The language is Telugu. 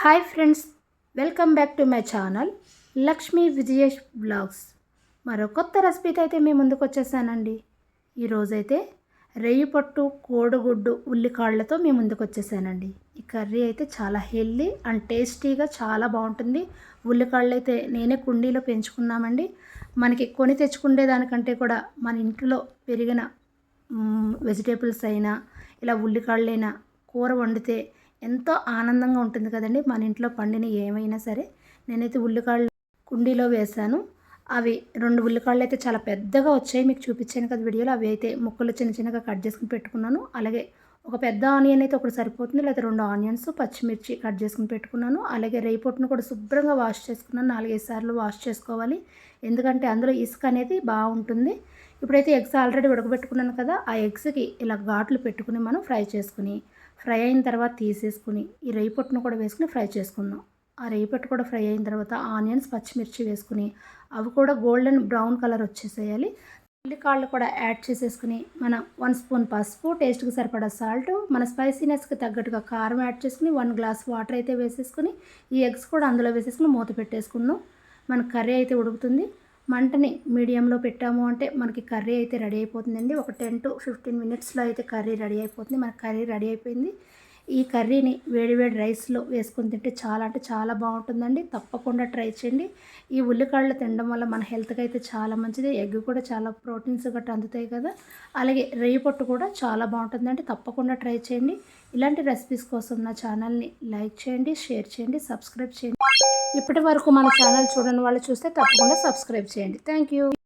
Hi friends welcome back to my channel Lakshmi Vijayesh blogs. మరో కొత్త రెసిపీతో అయితే మీ ముందుకు వచ్చేసానండి. ఈరోజైతే రెయ్యి పట్టు కోడిగుడ్డు ఉల్లికాళ్ళతో మీ ముందుకు వచ్చేసానండి. ఈ కర్రీ అయితే చాలా హెల్దీ అండ్ టేస్టీగా చాలా బాగుంటుంది. ఉల్లికాళ్ళు అయితే నేనే కుండీలో పెంచుకున్నామండి. మనకి కొని తెచ్చుకునే దానికంటే కూడా మన ఇంట్లో పెరిగిన వెజిటేబుల్స్ అయినా ఇలా ఉల్లికాళ్ళైనా కూర వండితే ఎంతో ఆనందంగా ఉంటుంది కదండి. మన ఇంట్లో పండిన ఏమైనా సరే నేనైతే ఉల్లికాళ్ళు కుండీలో వేశాను. అవి రెండు ఉల్లికాళ్ళు అయితే చాలా పెద్దగా వచ్చాయి. మీకు చూపించాను కదా వీడియోలో. అవి అయితే ముక్కలు చిన్న చిన్నగా కట్ చేసుకుని పెట్టుకున్నాను. అలాగే ఒక పెద్ద ఆనియన్ అయితే ఒకటి సరిపోతుంది. లేదా రెండు ఆనియన్స్ పచ్చిమిర్చి కట్ చేసుకుని పెట్టుకున్నాను. అలాగే రేపొట్టును కూడా శుభ్రంగా వాష్ చేసుకున్నాను. నాలుగైదు సార్లు వాష్ చేసుకోవాలి. ఎందుకంటే అందులో ఇసుక అనేది బాగుంటుంది. ఇప్పుడైతే ఎగ్స్ ఆల్రెడీ ఉడకబెట్టుకున్నాను కదా. ఆ ఎగ్స్కి ఇలా ఘాట్లు పెట్టుకుని మనం ఫ్రై చేసుకుని ఫ్రై అయిన తర్వాత తీసేసుకుని ఈ రేపొట్టును కూడా వేసుకుని ఫ్రై చేసుకుందాం. ఆ రేపట్టు కూడా ఫ్రై అయిన తర్వాత ఆనియన్స్ పచ్చిమిర్చి వేసుకుని అవి కూడా గోల్డెన్ బ్రౌన్ కలర్ వచ్చేసేయాలి. ఉల్లికాళ్ళు కూడా యాడ్ చేసేసుకుని మనం వన్ స్పూన్ పసుపు టేస్ట్కి సరిపడా సాల్ట్ మన స్పైసీనెస్కి తగ్గట్టుగా కారం యాడ్ చేసుకుని వన్ గ్లాస్ వాటర్ అయితే వేసేసుకుని ఈ ఎగ్స్ కూడా అందులో వేసేసుకుని మూత పెట్టేసుకున్నాం మన కర్రీ అయితే ఉడుకుతుంది. మంటని మీడియంలో పెట్టాము అంటే మనకి కర్రీ అయితే రెడీ అయిపోతుందండి. ఒక టెన్ టు ఫిఫ్టీన్ మినిట్స్లో అయితే కర్రీ రెడీ అయిపోతుంది. మన కర్రీ రెడీ అయిపోయింది. ఈ కర్రీని వేడివేడి రైస్లో వేసుకొని తింటే చాలా అంటే చాలా బాగుంటుందండి. తప్పకుండా ట్రై చేయండి. ఈ ఉల్లికాడలు తినడం వల్ల మన హెల్త్కి అయితే చాలా మంచిది. ఎగ్ కూడా చాలా ప్రోటీన్స్ గట్రా అందుతాయి కదా. అలాగే రేయి పొట్టు కూడా చాలా బాగుంటుందండి. తప్పకుండా ట్రై చేయండి. ఇలాంటి రెసిపీస్ కోసం నా ఛానల్ని లైక్ చేయండి షేర్ చేయండి సబ్స్క్రైబ్ చేయండి. ఇప్పటి వరకు మన ఛానల్ చూడని వాళ్ళు చూస్తే తప్పకుండా సబ్స్క్రైబ్ చేయండి. Thank you